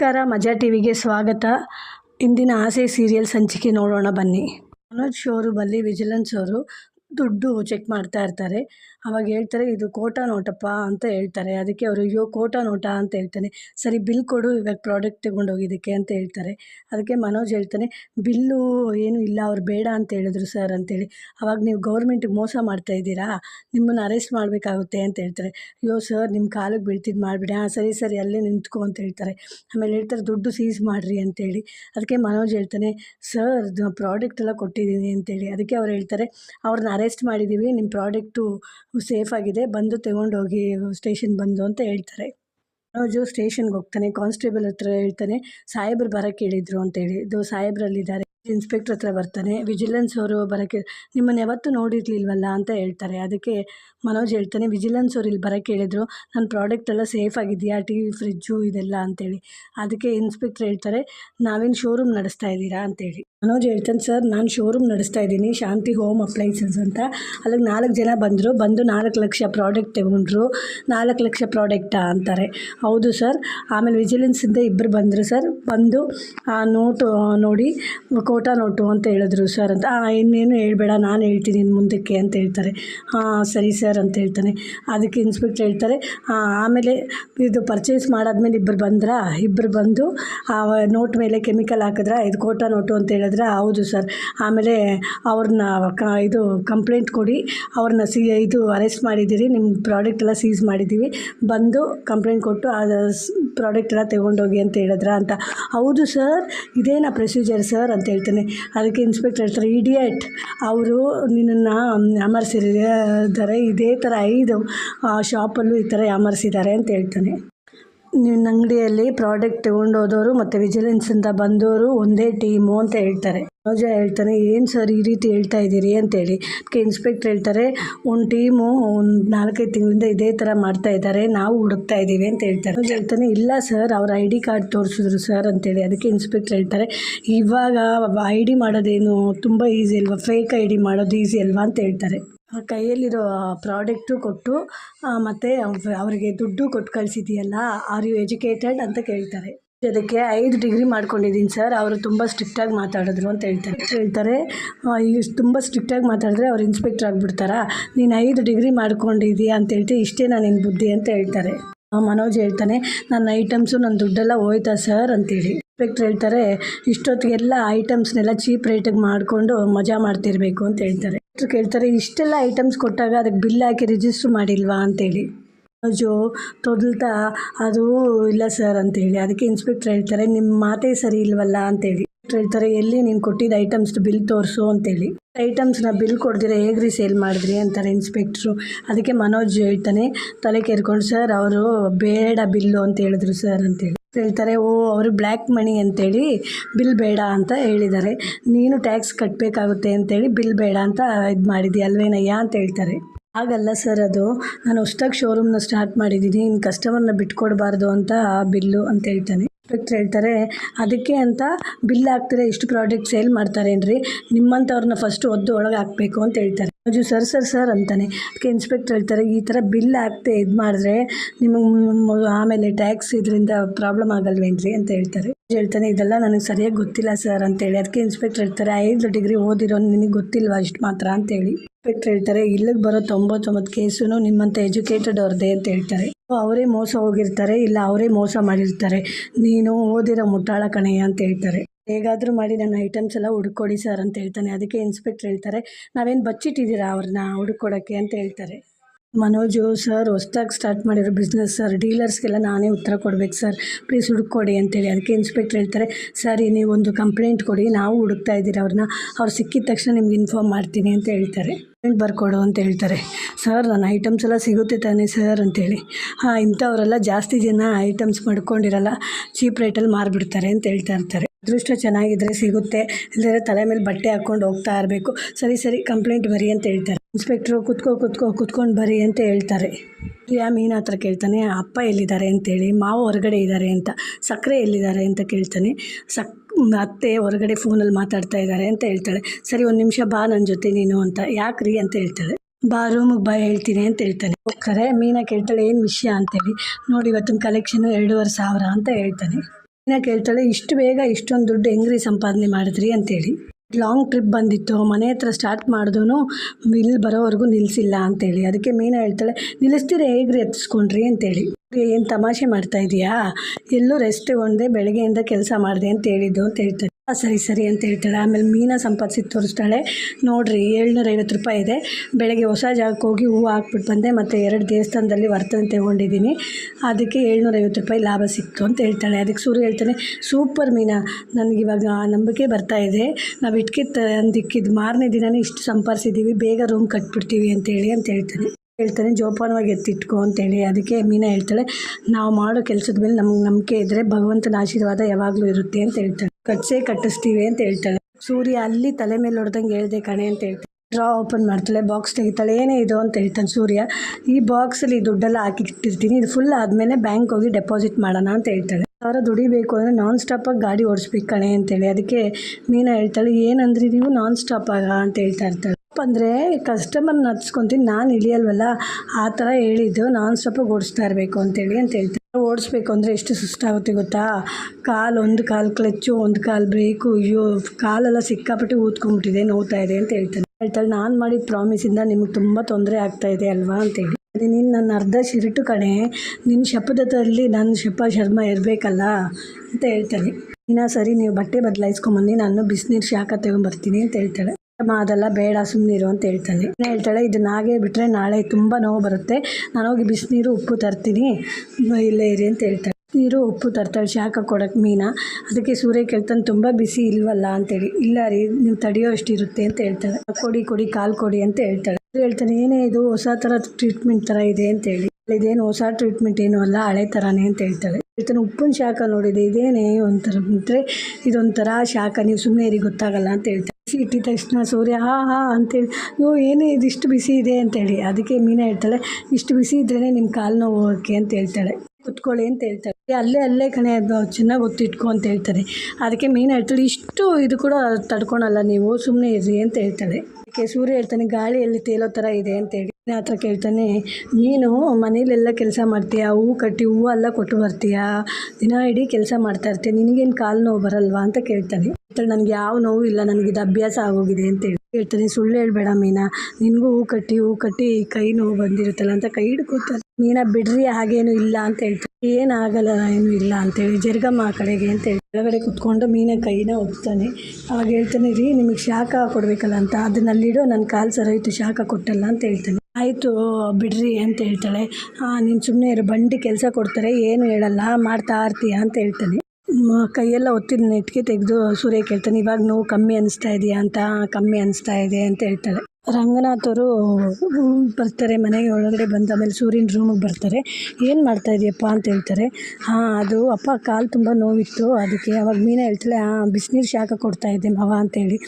ನಮಸ್ಕಾರ ಮಜಾ ಟಿವಿಗೆ ಸ್ವಾಗತ. ಇಂದಿನ ಆಸೆ ಸೀರಿಯಲ್ ಸಂಚಿಕೆ ನೋಡೋಣ ಬನ್ನಿ. ಮನೋಜ್ ಶೋರೂಮಲ್ಲಿ ವಿಜಿಲೆನ್ಸ್ ಅವರು ದುಡ್ಡು ಚೆಕ್ ಮಾಡ್ತಾ ಇರ್ತಾರೆ. ಅವಾಗ ಹೇಳ್ತಾರೆ, ಇದು ಕೋಟಾ ನೋಟಪ್ಪ ಅಂತ ಹೇಳ್ತಾರೆ. ಅದಕ್ಕೆ ಅವರು, ಅಯ್ಯೋ, ಕೋಟಾ ನೋಟಾ ಅಂತ ಹೇಳ್ತಾನೆ. ಸರಿ, ಬಿಲ್ ಕೊಡು, ಇವಾಗ ಪ್ರಾಡಕ್ಟ್ ತೊಗೊಂಡೋಗಿದ್ದಕ್ಕೆ ಅಂತ ಹೇಳ್ತಾರೆ. ಅದಕ್ಕೆ ಮನೋಜ್ ಹೇಳ್ತಾನೆ, ಬಿಲ್ಲು ಏನೂ ಇಲ್ಲ, ಅವ್ರು ಬೇಡ ಅಂತ ಹೇಳಿದ್ರು ಸರ್ ಅಂತೇಳಿ ಅವಾಗ ನೀವು ಗೌರ್ಮೆಂಟಿಗೆ ಮೋಸ ಮಾಡ್ತಾ ಇದ್ದೀರಾ? ನಿಮ್ಮನ್ನು ಅರೆಸ್ಟ್ ಮಾಡಬೇಕಾಗುತ್ತೆ ಅಂತ ಹೇಳ್ತಾರೆ. ಅಯ್ಯೋ ಸರ್, ನಿಮ್ಮ ಕಾಲಿಗೆ ಬೀಳ್ತಿದ್ದು ಮಾಡಿಬಿಡಿ. ಹಾಂ, ಸರಿ ಸರಿ, ಅಲ್ಲೇ ನಿಂತ್ಕೊ ಅಂತ ಹೇಳ್ತಾರೆ. ಆಮೇಲೆ ಹೇಳ್ತಾರೆ, ದುಡ್ಡು ಸೀಸ್ ಮಾಡಿರಿ ಅಂತೇಳಿ ಅದಕ್ಕೆ ಮನೋಜ್ ಹೇಳ್ತಾನೆ, ಸರ್ ಪ್ರಾಡಕ್ಟ್ ಎಲ್ಲ ಕೊಟ್ಟಿದ್ದೀನಿ ಅಂತೇಳಿ ಅದಕ್ಕೆ ಅವ್ರು ಹೇಳ್ತಾರೆ, ಅವ್ರನ್ನ ಅರೆಸ್ಟ್ ಮಾಡಿದ್ದೀವಿ, ನಿಮ್ಮ ಪ್ರಾಡಕ್ಟು ಸೇಫ್ ಆಗಿದೆ, ಬಂದು ತಗೊಂಡೋಗಿ ಸ್ಟೇಷನ್ ಬಂದು ಅಂತ ಹೇಳ್ತಾರೆ. ಮನೋಜು ಸ್ಟೇಷನ್ಗೆ ಹೋಗ್ತಾನೆ, ಕಾನ್ಸ್ಟೇಬಲ್ ಹತ್ರ ಹೇಳ್ತಾನೆ, ಸಾಹೇಬ್ರು ಬರೋಕ್ಕೆ ಹೇಳಿದ್ರು ಅಂತೇಳಿ ಇದು ಸಾಹೇಬ್ರಲ್ಲಿದ್ದಾರೆ, ಇನ್ಸ್ಪೆಕ್ಟ್ರ್ ಹತ್ರ ಬರ್ತಾನೆ, ವಿಜಿಲೆನ್ಸ್ ಅವರು ಬರೋಕ್ಕೆ, ನಿಮ್ಮನ್ನು ಯಾವತ್ತೂ ನೋಡಿರ್ಲಿಲ್ವಲ್ಲ ಅಂತ ಹೇಳ್ತಾರೆ. ಅದಕ್ಕೆ ಮನೋಜ್ ಹೇಳ್ತಾನೆ, ವಿಜಿಲೆನ್ಸ್ ಅವರು ಇಲ್ಲಿ ಬರೋಕ್ಕೆ ಹೇಳಿದ್ರು, ನನ್ನ ಪ್ರಾಡಕ್ಟ್ ಎಲ್ಲ ಸೇಫ್ ಆಗಿದೆಯಾ, ಟಿ ವಿ ಫ್ರಿಜ್ಜು ಇದೆಲ್ಲ ಅಂತೇಳಿ ಅದಕ್ಕೆ ಇನ್ಸ್ಪೆಕ್ಟ್ರ್ ಹೇಳ್ತಾರೆ, ನಾವೇನು ಶೋರೂಮ್ ನಡೆಸ್ತಾ ಇದ್ದೀರಾ ಅಂತೇಳಿ ಮನೋಜ್ ಹೇಳ್ತಾನೆ ಸರ್ ನಾನು ಶೋರೂಮ್ ನಡೆಸ್ತಾ ಇದ್ದೀನಿ ಶಾಂತಿ ಹೋಮ್ ಅಪ್ಲೈನ್ಸಸ್ ಅಂತ. ಅಲ್ಲಿಗೆ ನಾಲ್ಕು ಜನ ಬಂದರು ಬಂದು ನಾಲ್ಕು ಲಕ್ಷ ಪ್ರಾಡಕ್ಟ್ ತಗೊಂಡ್ರು. ನಾಲ್ಕು ಲಕ್ಷ ಪ್ರಾಡಕ್ಟಾ ಅಂತಾರೆ. ಹೌದು ಸರ್. ಆಮೇಲೆ ವಿಜಿಲೆನ್ಸಿಂದ ಇಬ್ಬರು ಬಂದರು ಸರ್. ಬಂದು ಆ ನೋಟು ನೋಡಿ ಕೋಟಾ ನೋಟು ಅಂತ ಹೇಳಿದ್ರು ಸರ್ ಅಂತ. ಇನ್ನೇನು ಹೇಳ್ಬೇಡ ನಾನು ಹೇಳ್ತೀನಿ ಮುಂದಕ್ಕೆ ಅಂತ ಹೇಳ್ತಾರೆ. ಹಾಂ ಸರಿ ಸರ್ ಅಂತ ಹೇಳ್ತಾನೆ. ಅದಕ್ಕೆ ಇನ್ಸ್ಪೆಕ್ಟ್ರ್ ಹೇಳ್ತಾರೆ "ಆ, ಆಮೇಲೆ ಇದು ಪರ್ಚೇಸ್ ಮಾಡಾದ್ಮೇಲೆ ಇಬ್ಬರು ಬಂದ್ರಾ? ಇಬ್ಬರು ಬಂದು ಆ ನೋಟ್ ಮೇಲೆ ಕೆಮಿಕಲ್ ಹಾಕಿದ್ರ? ಇದು ಕೋಟಾ ನೋಟು ಅಂತ ಹೇಳಿದ್ರೆ. ಹೌದು ಸರ್. ಆಮೇಲೆ ಅವ್ರನ್ನ ಕ, ಇದು ಕಂಪ್ಲೇಂಟ್ ಕೊಡಿ. ಅವ್ರನ್ನ ಸಿ, ಇದು ಅರೆಸ್ಟ್ ಮಾಡಿದ್ದೀರಿ. ನಿಮ್ಮ ಪ್ರಾಡಕ್ಟ್ ಎಲ್ಲ ಸೀಸ್ ಮಾಡಿದ್ದೀವಿ. ಬಂದು ಕಂಪ್ಲೇಂಟ್ ಕೊಟ್ಟು ಅದು ಪ್ರಾಡಕ್ಟ್ ಎಲ್ಲ ತೊಗೊಂಡೋಗಿ ಅಂತ ಹೇಳಿದ್ರ ಅಂತ. ಹೌದು ಸರ್. ಇದೇನ ಪ್ರೊಸೀಜರ್ ಸರ್? ಅಂತ ಹೇಳ್ತಾನೆ. ಅದಕ್ಕೆ ಇನ್ಸ್ಪೆಕ್ಟರ್ ಹೇಳ್ತಾರೆ, ಇಡಿಯಟ್. ಅವರು ನಿನ್ನನ್ನು ಅಮರ್ಸಿದ್ದಾರೆ. ಇದೇ ಥರ ಐದು ಶಾಪಲ್ಲೂ ಈ ಥರ ಅಮರ್ಸಿದ್ದಾರೆ. ಅಂತ ಹೇಳ್ತಾನೆ. ನಿನ್ನ ಅಂಗಡಿಯಲ್ಲಿ ಪ್ರಾಡಕ್ಟ್ ತಗೊಂಡೋದವರು ಮತ್ತು ವಿಜಿಲೆನ್ಸಿಂದ ಬಂದವರು ಒಂದೇ ಟೀಮು ಅಂತ ಹೇಳ್ತಾರೆ. ಮನೋಜ ಹೇಳ್ತಾನೆ ಏನು ಸರ್ ಈ ರೀತಿ ಹೇಳ್ತಾ ಇದ್ದೀರಿ? ಅಂತೇಳಿ. ಅದಕ್ಕೆ ಇನ್ಸ್ಪೆಕ್ಟ್ರ್ ಹೇಳ್ತಾರೆ, ಒಂದು ಟೀಮು ಒಂದು ನಾಲ್ಕೈದು ತಿಂಗಳಿಂದ ಇದೇ ಥರ ಮಾಡ್ತಾ ಇದ್ದಾರೆ, ನಾವು ಹುಡುಕ್ತಾ ಇದ್ದೀವಿ ಅಂತ ಹೇಳ್ತಾರೆ. ಮನೋಜ್ ಹೇಳ್ತಾನೆ, ಇಲ್ಲ ಸರ್ ಅವ್ರ ಐ ಡಿ ಕಾರ್ಡ್ ತೋರಿಸಿದ್ರು ಸರ್ ಅಂತೇಳಿ. ಅದಕ್ಕೆ ಇನ್ಸ್ಪೆಕ್ಟ್ರ್ ಹೇಳ್ತಾರೆ, ಇವಾಗ ಐ ಡಿ ಮಾಡೋದೇನು ತುಂಬ ಈಸಿ ಅಲ್ವಾ? ಫೇಕ್ ಐ ಡಿ ಮಾಡೋದು ಈಸಿ ಅಲ್ವಾ? ಅಂತ ಹೇಳ್ತಾರೆ. ಕೈಯಲ್ಲಿರೋ ಪ್ರಾಡಕ್ಟು ಕೊಟ್ಟು ಮತ್ತು ಅವರಿಗೆ ದುಡ್ಡು ಕೊಟ್ಟು ಕಳಿಸಿದೆಯಲ್ಲ ಆರ್ ಯು ಎಜುಕೇಟೆಡ್ ಅಂತ ಕೇಳ್ತಾರೆ. ಅದಕ್ಕೆ ಐದು ಡಿಗ್ರಿ ಮಾಡ್ಕೊಂಡಿದ್ದೀನಿ ಸರ್ ಅವರು ತುಂಬ ಸ್ಟ್ರಿಕ್ಟಾಗಿ ಮಾತಾಡಿದ್ರು ಅಂತ ಹೇಳ್ತಾರೆ. ಹೇಳ್ತಾರೆ ಆ, ಈ ತುಂಬ ಸ್ಟ್ರಿಕ್ಟಾಗಿ ಮಾತಾಡಿದ್ರೆ ಅವ್ರು ಇನ್ಸ್ಪೆಕ್ಟರ್ ಆಗಿಬಿಡ್ತಾರಾ? ನೀನು ಐದು ಡಿಗ್ರಿ ಮಾಡ್ಕೊಂಡಿದ್ದೀಯಾ ಅಂತ ಇಷ್ಟೇ ನಾನು ನಿನ್ನ ಬುದ್ಧಿ ಅಂತ ಹೇಳ್ತಾರೆ. ಮನೋಜ್ ಹೇಳ್ತಾನೆ ನನ್ನ ಐಟಮ್ಸು ನನ್ನ ದುಡ್ಡೆಲ್ಲ ಹೋಯ್ತಾ ಸರ್ ಅಂತೇಳಿ. ಇನ್ಸ್ಪೆಕ್ಟ್ರ್ ಹೇಳ್ತಾರೆ, ಇಷ್ಟೊತ್ತಿಗೆಲ್ಲ ಐಟಮ್ಸ್ನೆಲ್ಲ ಚೀಪ್ ರೇಟಿಗೆ ಮಾಡಿಕೊಂಡು ಮಜಾ ಮಾಡ್ತಿರಬೇಕು ಅಂತ ಹೇಳ್ತಾರೆ. ಕೇಳ್ತಾರೆ, ಇಷ್ಟೆಲ್ಲ ಐಟಮ್ಸ್ ಕೊಟ್ಟಾಗ ಅದಕ್ಕೆ ಬಿಲ್ ಹಾಕಿ ರಿಜಿಸ್ಟ್ರ್ ಮಾಡಿಲ್ವಾ ಅಂತೇಳಿ. ಮನೋಜು ತೊದಲ್ತಾ? ಅದು ಇಲ್ಲ ಸರ್ ಅಂತೇಳಿ. ಅದಕ್ಕೆ ಇನ್ಸ್ಪೆಕ್ಟ್ರ್ ಹೇಳ್ತಾರೆ ನಿಮ್ಮ ಮಾತೇ ಸರಿ ಇಲ್ವಲ್ಲ ಅಂತೇಳಿ. ಹೇಳ್ತಾರೆ, ಎಲ್ಲಿ ನೀನು ಕೊಟ್ಟಿದ್ದ ಐಟಮ್ಸ್ ಬಿಲ್ ತೋರಿಸು ಅಂತೇಳಿ. ಐಟಮ್ಸ್ನ ಬಿಲ್ ಕೊಡ್ದಿರ ಹೇಗ್ರಿ ಸೇಲ್ ಮಾಡಿದ್ರಿ ಅಂತಾರೆ ಇನ್ಸ್ಪೆಕ್ಟ್ರು ಅದಕ್ಕೆ ಮನೋಜ್ ಹೇಳ್ತಾನೆ, ತಲೆ ಕೇರ್ಕೊಂಡು ಸರ್ ಅವರು ಬೇಡ ಬಿಲ್ಲು ಅಂತ ಹೇಳಿದ್ರು ಸರ್ ಅಂತೇಳಿ. ಹೇಳ್ತಾರೆ, ಓ, ಅವರು ಬ್ಲ್ಯಾಕ್ ಮನಿ ಅಂತೇಳಿ ಬಿಲ್ ಬೇಡ ಅಂತ ಹೇಳಿದ್ದಾರೆ. ನೀನು ಟ್ಯಾಕ್ಸ್ ಕಟ್ಟಬೇಕಾಗುತ್ತೆ ಅಂತೇಳಿ ಬಿಲ್ ಬೇಡ ಅಂತ ಇದು ಮಾಡಿದ್ದೆ ಅಲ್ವೇನಯ್ಯ ಅಂತ ಹೇಳ್ತಾರೆ. ಹಾಗಲ್ಲ ಸರ್ ಅದು. ನಾನು ಹೊಸ್ದಾಗಿ ಶೋರೂಮ್ನ ಸ್ಟಾರ್ಟ್ ಮಾಡಿದ್ದೀನಿ. ಇನ್ನು ಕಸ್ಟಮರ್ನ ಬಿಟ್ಕೊಡ್ಬಾರ್ದು ಅಂತ ಆ ಬಿಲ್ಲು ಅಂತ ಹೇಳ್ತಾನೆ. ಇನ್ಸ್ಪೆಕ್ಟ್ರ್ ಹೇಳ್ತಾರೆ, ಅದಕ್ಕೆ ಅಂತ ಬಿಲ್ ಹಾಕ್ತಾರೆ? ಇಷ್ಟು ಪ್ರಾಡಕ್ಟ್ ಸೇಲ್ ಮಾಡ್ತಾರೇನ್ರಿ ನಿಮ್ಮಂಥವ್ರನ್ನ ಫಸ್ಟ್ ಒದ್ದು ಒಳಗೆ ಹಾಕಬೇಕು ಅಂತ ಹೇಳ್ತಾರೆ. ಅಜು ಸರ್ ಸರ್ ಸರ್ ಅಂತಾನೆ. ಅದಕ್ಕೆ ಇನ್ಸ್ಪೆಕ್ಟ್ರ್ ಹೇಳ್ತಾರೆ, ಈ ಥರ ಬಿಲ್ ಹಾಕ್ತೆ ಇದು ಮಾಡಿದ್ರೆ ನಿಮಗೆ ಆಮೇಲೆ ಟ್ಯಾಕ್ಸ್ ಇದರಿಂದ ಪ್ರಾಬ್ಲಮ್ ಆಗಲ್ವೇನ್ರಿ ಅಂತ ಹೇಳ್ತಾರೆ. ಹೇಳ್ತಾನೆ, ಇದೆಲ್ಲ ನನಗೆ ಸರಿಯಾಗಿ ಗೊತ್ತಿಲ್ಲ ಸರ್ ಅಂತೇಳಿ. ಅದಕ್ಕೆ ಇನ್ಸ್ಪೆಕ್ಟ್ರ್ ಹೇಳ್ತಾರೆ, ಐದು ಡಿಗ್ರಿ ಓದಿರೋ ನಿನಗೆ ಗೊತ್ತಿಲ್ವಾ ಇಷ್ಟು ಮಾತ್ರ ಅಂತೇಳಿ. ಇನ್ಸ್ಪೆಕ್ಟ್ರ್ ಹೇಳ್ತಾರೆ, ಇಲ್ಲಿಗೆ ಬರೋ ತೊಂಬತ್ತೊಂಬತ್ತು ಕೇಸೂ ನಿಮ್ಮಂಥ ಎಜುಕೇಟೆಡ್ ಅವ್ರದ್ದೇ ಅಂತ ಹೇಳ್ತಾರೆ. ಅವರೇ ಮೋಸ ಹೋಗಿರ್ತಾರೆ, ಇಲ್ಲ ಅವರೇ ಮೋಸ ಮಾಡಿರ್ತಾರೆ. ನೀನು ಓದಿರೋ ಮುಟ್ಟಾಳ ಕಣೆಯ ಅಂತ ಹೇಳ್ತಾರೆ. ಹೇಗಾದರೂ ಮಾಡಿ ನನ್ನ ಐಟಮ್ಸ್ ಎಲ್ಲ ಹುಡ್ಕೊಡಿ ಸರ್ ಅಂತ ಹೇಳ್ತಾನೆ. ಅದಕ್ಕೆ ಇನ್ಸ್ಪೆಕ್ಟ್ರ್ ಹೇಳ್ತಾರೆ, ನಾವೇನು ಬಚ್ಚಿಟ್ಟಿದ್ದೀರಾ ಅವ್ರನ್ನ ಹುಡುಕೊಡೋಕ್ಕೆ? ಅಂತ ಹೇಳ್ತಾರೆ. ಮನೋಜು ಸರ್ ಹೊಸ್ದಾಗಿ ಸ್ಟಾರ್ಟ್ ಮಾಡಿರೋ ಬಿಸ್ನೆಸ್ ಸರ್ ಡೀಲರ್ಸ್ಗೆಲ್ಲ ನಾನೇ ಉತ್ತರ ಕೊಡ್ಬೇಕು ಸರ್ ಪ್ಲೀಸ್ ಹುಡುಕೊಡಿ ಅಂತೇಳಿ ಅದಕ್ಕೆ ಇನ್ಸ್ಪೆಕ್ಟ್ರ್ ಹೇಳ್ತಾರೆ, ಸರಿ, ನೀವೊಂದು ಕಂಪ್ಲೇಂಟ್ ಕೊಡಿ. ನಾವು ಹುಡುಕ್ತಾ ಇದ್ದೀರಿ ಅವ್ರನ್ನ. ಅವ್ರು ಸಿಕ್ಕಿದ ತಕ್ಷಣ ನಿಮ್ಗೆ ಇನ್ಫಾರ್ಮ್ ಮಾಡ್ತೀನಿ ಅಂತ ಹೇಳ್ತಾರೆ. ಕಂಪ್ಲೇಂಟ್ ಬರ್ಕೊಡು ಅಂತ ಹೇಳ್ತಾರೆ. ಸರ್ ನನ್ನ ಐಟಮ್ಸ್ ಎಲ್ಲ ಸಿಗುತ್ತೆ ತಾನೇ ಸರ್ ಅಂತೇಳಿ ಹಾಂ, ಇಂಥವರೆಲ್ಲ ಜಾಸ್ತಿ ಜನ ಐಟಮ್ಸ್ ಮಾಡ್ಕೊಂಡಿರಲ್ಲ ಚೀಪ್ ರೇಟಲ್ಲಿ ಮಾರಿಬಿಡ್ತಾರೆ ಅಂತ ಹೇಳ್ತಾ ಇರ್ತಾರೆ. ಅದೃಷ್ಟ ಚೆನ್ನಾಗಿದ್ರೆ ಸಿಗುತ್ತೆ. ಇಲ್ಲದ್ರೆ ತಲೆ ಮೇಲೆ ಬಟ್ಟೆ ಹಾಕೊಂಡು ಹೋಗ್ತಾ ಇರಬೇಕು. ಸರಿ ಸರಿ, ಕಂಪ್ಲೇಂಟ್ ಬರಿ ಅಂತ ಹೇಳ್ತಾರೆ. ಇನ್ಸ್ಪೆಕ್ಟ್ರು ಕುತ್ಕೋ ಕುತ್ಕೋ, ಕುತ್ಕೊಂಡು ಬರಿ ಅಂತ ಹೇಳ್ತಾರೆ. ಯಾ ಮೀನ ಹತ್ರ ಕೇಳ್ತಾನೆ, ಅಪ್ಪ ಎಲ್ಲಿದ್ದಾರೆ ಅಂತೇಳಿ, ಮಾವು ಹೊರಗಡೆ ಇದ್ದಾರೆ ಅಂತ, ಸಕ್ಕರೆ ಎಲ್ಲಿದ್ದಾರೆ ಅಂತ ಕೇಳ್ತಾನೆ, ಸಕ್ ಅತ್ತೆ ಹೊರಗಡೆ ಫೋನಲ್ಲಿ ಮಾತಾಡ್ತಾ ಇದ್ದಾರೆ ಅಂತ ಹೇಳ್ತಾಳೆ. ಸರಿ, ಒಂದು ನಿಮಿಷ ಬಾ ನನ್ನ ಜೊತೆ ನೀನು ಅಂತ ಯಾಕ್ರಿ ಅಂತ ಹೇಳ್ತಾಳೆ. ಬಾ ರೂಮಿಗೆ ಬಾ ಹೇಳ್ತೀನಿ ಅಂತ ಹೇಳ್ತಾನೆ. ಹೋಗ್ತಾರೆ. ಮೀನಾ ಕೇಳ್ತಾಳೆ, ಏನು ವಿಷಯ ಅಂತೇಳಿ. ನೋಡಿ, ಇವತ್ತಿನ ಕಲೆಕ್ಷನು ಎರಡೂವರೆ ಸಾವಿರ ಅಂತ ಹೇಳ್ತಾನೆ. ಮೀನಾ ಕೇಳ್ತಾಳೆ ಇಷ್ಟು ಬೇಗ ಇಷ್ಟೊಂದು ದುಡ್ಡು ಹೆಂಗ್ರಿ ಸಂಪಾದನೆ ಮಾಡಿದ್ರಿ ಅಂತೇಳಿ. ಲಾಂಗ್ ಟ್ರಿಪ್ ಬಂದಿತ್ತು ಮನೆ ಹತ್ರ ಸ್ಟಾರ್ಟ್ ಮಾಡಿದೂ ಇಲ್ಲಿ ಬರೋವರೆಗೂ ನಿಲ್ಲಿಸಿಲ್ಲ ಅಂತೇಳಿ. ಅದಕ್ಕೆ ಮೀನ ಹೇಳ್ತಾಳೆ ನಿಲ್ಲಿಸ್ತೀರ ಹೇಗ್ರಿ ಹತ್ತಿಸ್ಕೊಂಡ್ರಿ ಅಂತೇಳಿ. ಏನು ತಮಾಷೆ ಮಾಡ್ತಾ ಇದೀಯಾ? ಎಲ್ಲೂ ರೆಸ್ಟ್ ತಗೊಂಡೆ ಬೆಳಗ್ಗೆಯಿಂದ ಕೆಲಸ ಮಾಡಿದೆ ಅಂತ ಹೇಳಿದ್ದು ಅಂತ ಹೇಳ್ತಾಳೆ. "ಆ, ಸರಿ ಸರಿ ಅಂತ ಹೇಳ್ತಾಳೆ. ಆಮೇಲೆ ಮೀನ ಸಂಪಾದಿಸಿ ತೋರಿಸ್ತಾಳೆ. ನೋಡಿರಿ ಏಳ್ನೂರ ಐವತ್ತು ರೂಪಾಯಿ ಇದೆ. ಬೆಳಗ್ಗೆ ಹೊಸ ಜಾಗಕ್ಕೆ ಹೋಗಿ ಹೂವು ಹಾಕ್ಬಿಟ್ಟು ಬಂದೆ. ಮತ್ತು ಎರಡು ದೇವಸ್ಥಾನದಲ್ಲಿ ವರ್ತನೆ ತಗೊಂಡಿದ್ದೀನಿ. ಅದಕ್ಕೆ ಏಳ್ನೂರ ಐವತ್ತು ರೂಪಾಯಿ ಲಾಭ ಸಿಕ್ತು ಅಂತ ಹೇಳ್ತಾಳೆ. ಅದಕ್ಕೆ ಸೂರ್ಯ ಹೇಳ್ತಾನೆ, ಸೂಪರ್ ಮೀನಾ ನನಗಿವಾಗ ನಂಬಿಕೆ ಬರ್ತಾ ಇದೆ. ನಾವು ಇಟ್ಕಿತ್ತು ತಂದಿಕ್ಕಿದ್ದು ಮಾರನೇ ದಿನನೇ ಇಷ್ಟು ಸಂಪಾದಿಸಿದ್ದೀವಿ ಬೇಗ ರೂಮ್ ಕಟ್ಬಿಡ್ತೀವಿ ಅಂತೇಳಿ ಅಂತ ಹೇಳ್ತಾನೆ. ಹೇಳ್ತಾನೆ, ಜೋಪಾನವಾಗಿ ಎತ್ತಿಟ್ಕೊ ಅಂತೇಳಿ ಅದಕ್ಕೆ ಮೀನಾ ಹೇಳ್ತಾಳೆ, ನಾವು ಮಾಡೋ ಕೆಲಸದ ಮೇಲೆ ನಮ್ಗೆ ನಂಬಿಕೆ ಇದ್ದರೆ ಭಗವಂತನ ಆಶೀರ್ವಾದ ಯಾವಾಗಲೂ ಇರುತ್ತೆ ಅಂತ ಹೇಳ್ತಾಳೆ. ಕಟ್ಸೇ ಕಟ್ಟಿಸ್ತೀವಿ ಅಂತ ಹೇಳ್ತಾಳೆ. ಸೂರ್ಯ ಅಲ್ಲಿ ತಲೆ ಮೇಲೆ ಹೊಡೆದಂಗೆ ಹೇಳ್ದೆ ಕಣೆ ಅಂತ ಹೇಳ್ತಾಳೆ. ಡ್ರಾ ಓಪನ್ ಮಾಡ್ತಾಳೆ ಬಾಕ್ಸ್ ತೆಗಿತಾಳೆ, ಏನೇ ಇದು ಅಂತ ಹೇಳ್ತಾನೆ ಸೂರ್ಯ. ಈ ಬಾಕ್ಸಲ್ಲಿ ದುಡ್ಡೆಲ್ಲ ಹಾಕಿಟ್ಟಿರ್ತೀನಿ, ಇದು ಫುಲ್ ಆದಮೇಲೆ ಬ್ಯಾಂಕ್ ಹೋಗಿ ಡೆಪಾಸಿಟ್ ಮಾಡೋಣ ಅಂತ ಹೇಳ್ತಾಳೆ. ಸಾವಿರ ದುಡಿಬೇಕು ಅಂದರೆ ನಾನ್ ಸ್ಟಾಪಾಗಿ ಗಾಡಿ ಓಡಿಸ್ಬೇಕು ಕಣೆ ಅಂತೇಳಿ ಅದಕ್ಕೆ ಮೀನಾ ಹೇಳ್ತಾಳೆ, ಏನಂದ್ರಿ ನೀವು ನಾನ್ ಆಗ ಅಂತ ಹೇಳ್ತಾ ಇರ್ತಾಳೆ. ಅಂದರೆ ಕಸ್ಟಮರ್ನ ಹತ್ಸ್ಕೊಂತೀನಿ ನಾನು ಇಳಿಯಲ್ವಲ್ಲ? ಆ ಥರ ಹೇಳಿದ್ದು, ನಾನ್ ಸ್ವಲ್ಪ ಓಡಿಸ್ತಾ ಇರಬೇಕು ಅಂತೇಳಿ ಅಂತ ಹೇಳ್ತಾರೆ. ಓಡಿಸ್ಬೇಕು ಅಂದರೆ ಎಷ್ಟು ಸುಸ್ತಾಗುತ್ತೆ ಗೊತ್ತಾ? ಕಾಲು ಒಂದು ಕಾಲು ಕ್ಲಚ್ಚು, ಒಂದು ಕಾಲು ಬ್ರೇಕು, ಅಯ್ಯೋ, ಕಾಲೆಲ್ಲ ಸಿಕ್ಕಾಪಟ್ಟೆ ಊದ್ಕೊಂಡ್ಬಿಟ್ಟಿದೆ, ನೋವ್ತಾ ಇದೆ ಅಂತ ಹೇಳ್ತಾನೆ ಹೇಳ್ತಾಳೆ ನಾನು ಮಾಡಿದ ಪ್ರಾಮಿಸಿಂದ ನಿಮ್ಗೆ ತುಂಬ ತೊಂದರೆ ಆಗ್ತಾ ಇದೆ ಅಲ್ವಾ ಅಂತೇಳಿ ಅದೇ ನೀನು ನನ್ನ ಅರ್ಧ ಶಿರಿಟು ಕಣೆ ನಿನ್ನ ಶಪಥದಲ್ಲಿ ನನ್ನ ಶಪ ಶರ್ಮ ಇರಬೇಕಲ್ಲ ಅಂತ ಹೇಳ್ತಾನೆ. ಇನ್ನ ಸರಿ, ನೀವು ಬಟ್ಟೆ ಬದಲಾಯಿಸ್ಕೊಂಬನ್ನಿ, ನಾನು ಬಿಸಿನೀರು ಶಾಖ ತಗೊಂಬರ್ತೀನಿ ಅಂತ ಹೇಳ್ತಾಳೆ. ಅಮ್ಮ ಅದೆಲ್ಲ ಬೇಡ ಸುಮ್ಮನಿರು ಅಂತ ಹೇಳ್ತಾನೆ. ಹೇಳ್ತಾಳೆ, ಇದನ್ನ ಹಾಗೆ ಬಿಟ್ಟರೆ ನಾಳೆ ತುಂಬ ನೋವು ಬರುತ್ತೆ. ನಾನು ಹೋಗಿ ಬಿಸಿನೀರು, ಉಪ್ಪು ತರ್ತೀನಿ. ಇಲ್ಲೇ ಇರಿ ಅಂತ ಹೇಳ್ತಾಳೆ. ನೀರು ಉಪ್ಪು ತರ್ತಾಳೆ, ಶಾಖ ಕೊಡೋಕ್ಕೆ ಮೀನಾ. ಅದಕ್ಕೆ ಸೂರ್ಯ ಕೇಳ್ತಾನೆ, ತುಂಬ ಬಿಸಿ ಇಲ್ವಲ್ಲ ಅಂತೇಳಿ ಇಲ್ಲ ರೀ, ನೀವು ತಡೆಯೋ ಅಷ್ಟಿರುತ್ತೆ ಅಂತ ಹೇಳ್ತಾಳೆ. ಕೊಡಿ ಕೊಡಿ, ಕಾಲು ಕೊಡಿ ಅಂತ ಹೇಳ್ತಾಳೆ. ಹೇಳ್ತಾನೆ, ಏನೇ ಇದು, ಹೊಸ ಥರ ಟ್ರೀಟ್ಮೆಂಟ್ ಥರ ಇದೆ ಅಂತೇಳಿ ಇದೇನು ಹೊಸ ಟ್ರೀಟ್ಮೆಂಟ್ ಏನು ಅಲ್ಲ, ಹಳೆ ಥರನೇ ಅಂತ ಹೇಳ್ತಾಳೆ. ಹೇಳ್ತಾನೆ ಉಪ್ಪಿನ ಶಾಖ ನೋಡಿದೆ. ಇದೇನೇ ಒಂಥರ ಅಂದರೆ ಇದೊಂಥರ ಶಾಖ. ನೀವು ಸುಮ್ಮನೆ ಇರಿ, ಗೊತ್ತಾಗಲ್ಲ ಅಂತ ಹೇಳ್ತಾರೆ. ಬಿಸಿ ಇಟ್ಟಿದ ತಕ್ಷಣ ಸೂರ್ಯ, ಹಾ ಹಾ ಅಂತೇಳಿ ನೋ ಏನೇ ಇದಿಷ್ಟು ಬಿಸಿ ಇದೆ ಅಂತೇಳಿ ಅದಕ್ಕೆ ಮೀನ ಹೇಳ್ತಾಳೆ, ಇಷ್ಟು ಬಿಸಿ ಇದ್ರೇ ನಿಮ್ಮ ಕಾಲು ನೋವು ಅಂತ ಹೇಳ್ತಾಳೆ. ಕುತ್ಕೊಳ್ಳಿ ಅಂತ ಹೇಳ್ತಾಳೆ. ಅಲ್ಲೇ ಅಲ್ಲೇ ಕಣೆ, ಅದು ಚೆನ್ನಾಗಿ ಗೊತ್ತಿಟ್ಕೊ ಅಂತ ಹೇಳ್ತಾರೆ. ಅದಕ್ಕೆ ಮೀನು ಹೇಳ್ತಾಳೆ, ಇಷ್ಟು ಇದು ಕೂಡ ತಡ್ಕೊಳಲ್ಲ ನೀವು ಸುಮ್ಮನೆ ಇರ್ರಿ ಅಂತ ಹೇಳ್ತಾಳೆ. ಅದಕ್ಕೆ ಸೂರ್ಯ ಹೇಳ್ತಾನೆ, ಗಾಳಿಯಲ್ಲಿ ತೇಲೋ ಥರ ಇದೆ ಅಂತೇಳಿ ಆ ಹತ್ರ ಕೇಳ್ತಾನೆ, ನೀನು ಮನೇಲೆಲ್ಲ ಕೆಲಸ ಮಾಡ್ತೀಯಾ? ಹೂವು ಕಟ್ಟಿ ಹೂವು ಎಲ್ಲ ಕೊಟ್ಟು ಬರ್ತೀಯಾ? ದಿನ ಇಡೀ ಕೆಲಸ ಮಾಡ್ತಾ ಇರ್ತೀಯ? ನಿನಗೇನು ಕಾಲು ನೋವು ಬರಲ್ವಾ? ಅಂತ ಕೇಳ್ತಾನೆ. ನನಗೆ ಯಾವ ನೋವು ಇಲ್ಲ ನನಗಿದು ಅಭ್ಯಾಸ ಆಗೋಗಿದೆ ಅಂತ ಹೇಳಿ. ಹೇಳ್ತಾನೆ, ಸುಳ್ಳು ಹೇಳ್ಬೇಡ ಮೀನಾ, ನಿನಗೂ ಹೂ ಕಟ್ಟಿ ಹೂ ಕಟ್ಟಿ ಕೈ ನೋವು ಬಂದಿರುತ್ತಲ್ಲ ಅಂತ ಕೈ ಹಿಡ್ಕೊತಾರೆ ಮೀನಾ, ಬಿಡ್ರಿ, ಹಾಗೇನು ಇಲ್ಲ ಅಂತ ಹೇಳ್ತಾನೆ ಏನಾಗಲ್ಲ, ಏನು ಇಲ್ಲ ಅಂತೇಳಿ ಜರ್ಗಮ್ಮ ಆ ಕಡೆಗೆ ಅಂತ ಹೇಳಿ. ಒಳಗಡೆ ಕುತ್ಕೊಂಡು ಮೀನ ಕೈನ ಒಪ್ತಾನೆ. ಅವಾಗ ಹೇಳ್ತಾನೆ, ರೀ, ನಿಮಗೆ ಶಾಖ ಕೊಡಬೇಕಲ್ಲ ಅಂತ, ಅದನ್ನಲ್ಲಿಡೋ ನನ್ನ ಕಾಲು ಇತ್ತು ಶಾಖ ಕೊಟ್ಟಲ್ಲ ಅಂತ ಹೇಳ್ತಾನೆ. ಆಯಿತು, ಬಿಡ್ರಿ ಅಂತ ಹೇಳ್ತಾಳೆ. ಹಾಂ, ನೀನು ಸುಮ್ಮನೆ ಇರು, ಬಂಡಿ ಕೆಲಸ ಕೊಡ್ತಾರೆ, ಏನು ಹೇಳಲ್ಲ, ಮಾಡ್ತಾ ಇರ್ತೀಯ ಅಂತ ಹೇಳ್ತಾನೆ. ಕೈಯೆಲ್ಲ ಒತ್ತಿದ ನೆಟ್ಗೆ ತೆಗೆದು ಸೂರ್ಯ ಕೇಳ್ತಾನೆ, ಇವಾಗ ನೋವು ಕಮ್ಮಿ ಅನಿಸ್ತಾ ಇದೆಯಾ ಅಂತ, ಕಮ್ಮಿ ಅನಿಸ್ತಾ ಇದೆ ಅಂತ ಹೇಳ್ತಾಳೆ. ರಂಗನಾಥವರು ಬರ್ತಾರೆ ಮನೆಗೆ, ಒಳಗಡೆ ಬಂದ ಮೇಲೆ ಸೂರ್ಯನ ರೂಮಿಗೆ ಬರ್ತಾರೆ. ಏನು ಮಾಡ್ತಾ ಇದೆಯಪ್ಪ ಅಂತ ಹೇಳ್ತಾರೆ. ಹಾಂ, ಅದು ಅಪ್ಪ ಕಾಲು ತುಂಬ ನೋವಿತ್ತು, ಅದಕ್ಕೆ ಅವಾಗ ಮೀನ ಹೇಳ್ತಾಳೆ ಹಾಂ ಬಿಸಿನೀರು ಶಾಖ ಕೊಡ್ತಾ ಇದ್ದೆ ಮಾವ ಅಂತೇಳಿ